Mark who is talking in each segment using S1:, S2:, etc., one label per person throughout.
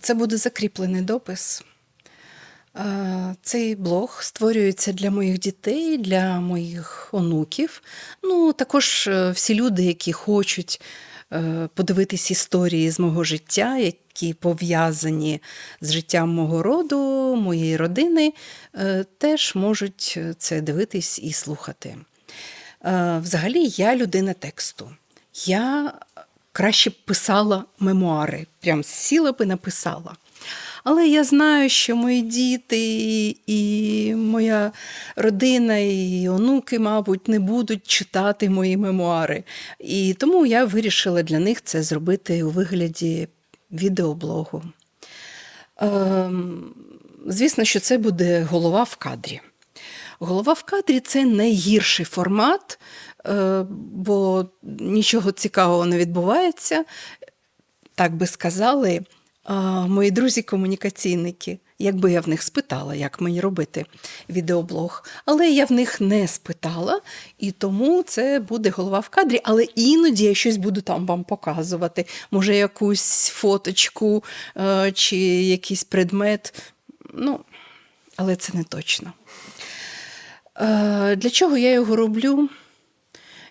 S1: Це буде закріплений допис. Е, Цей блог створюється для моїх дітей, для моїх онуків. Ну, також е, всі люди, які хочуть е, подивитись історії з мого життя, які пов'язані з життям мого роду, моєї родини, теж можуть це дивитись і слухати. Взагалі, я людина тексту. Я краще б писала мемуари, прям сіла би написала. Але я знаю, що мої діти і моя родина, і онуки, мабуть, не будуть читати мої мемуари. І тому я вирішила для них це зробити у вигляді відеоблогу. Ем, звісно, що це буде голова в кадрі. Голова в кадрі це найгірший формат, е, бо нічого цікавого не відбувається. Так би сказали мої друзі-комунікаційники, якби я в них спитала, як мені робити відеоблог. Але я в них не спитала, і тому це буде голова в кадрі. Але іноді я щось буду там вам показувати. Може, якусь фоточку е, чи якийсь предмет. Ну, але це не точно. Е, Для чого я його роблю?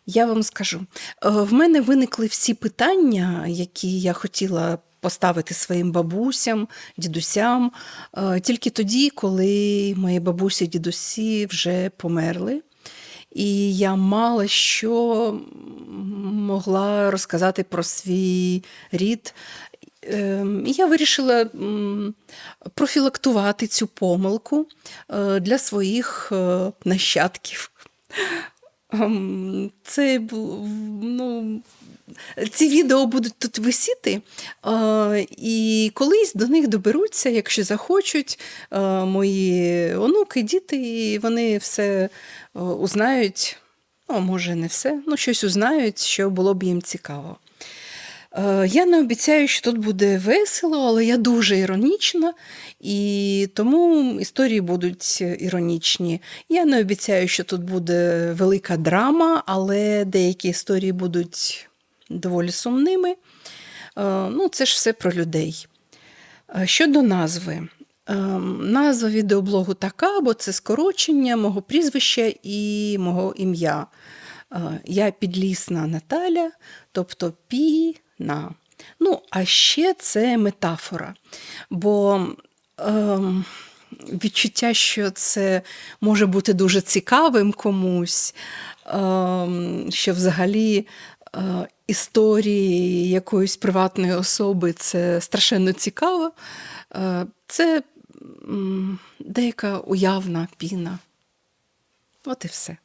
S1: Я вам скажу. Е, В мене виникли всі питання, які я хотіла поставити своїм бабусям, дідусям, е, тільки тоді, коли мої бабусі дідусі вже померли. І я мало що могла розказати про свій рід. Ем, я вирішила профілактувати цю помилку е, для своїх е, нащадків. Ем, Це ну, ці відео будуть тут висіти, е, і колись до них доберуться, якщо захочуть, мої онуки, діти, і вони все узнають. Ну, може, не все, ну щось узнають, що було б їм цікаво. Е, Я не обіцяю, що тут буде весело, але я дуже іронічна, і тому історії будуть іронічні. Я не обіцяю, що тут буде велика драма, але деякі історії будуть доволі сумними. Е, Ну, це ж все про людей. Е, Щодо назви. Назва відеоблогу така, бо це скорочення мого прізвища і мого ім'я. Я підлісна Наталя, тобто піна. Ну, а ще це метафора. Бо ем, відчуття, що це може бути дуже цікавим комусь, ем, що взагалі е, історії якоїсь приватної особи це страшенно цікаво. Е, Це деяка уявна піна. От і все.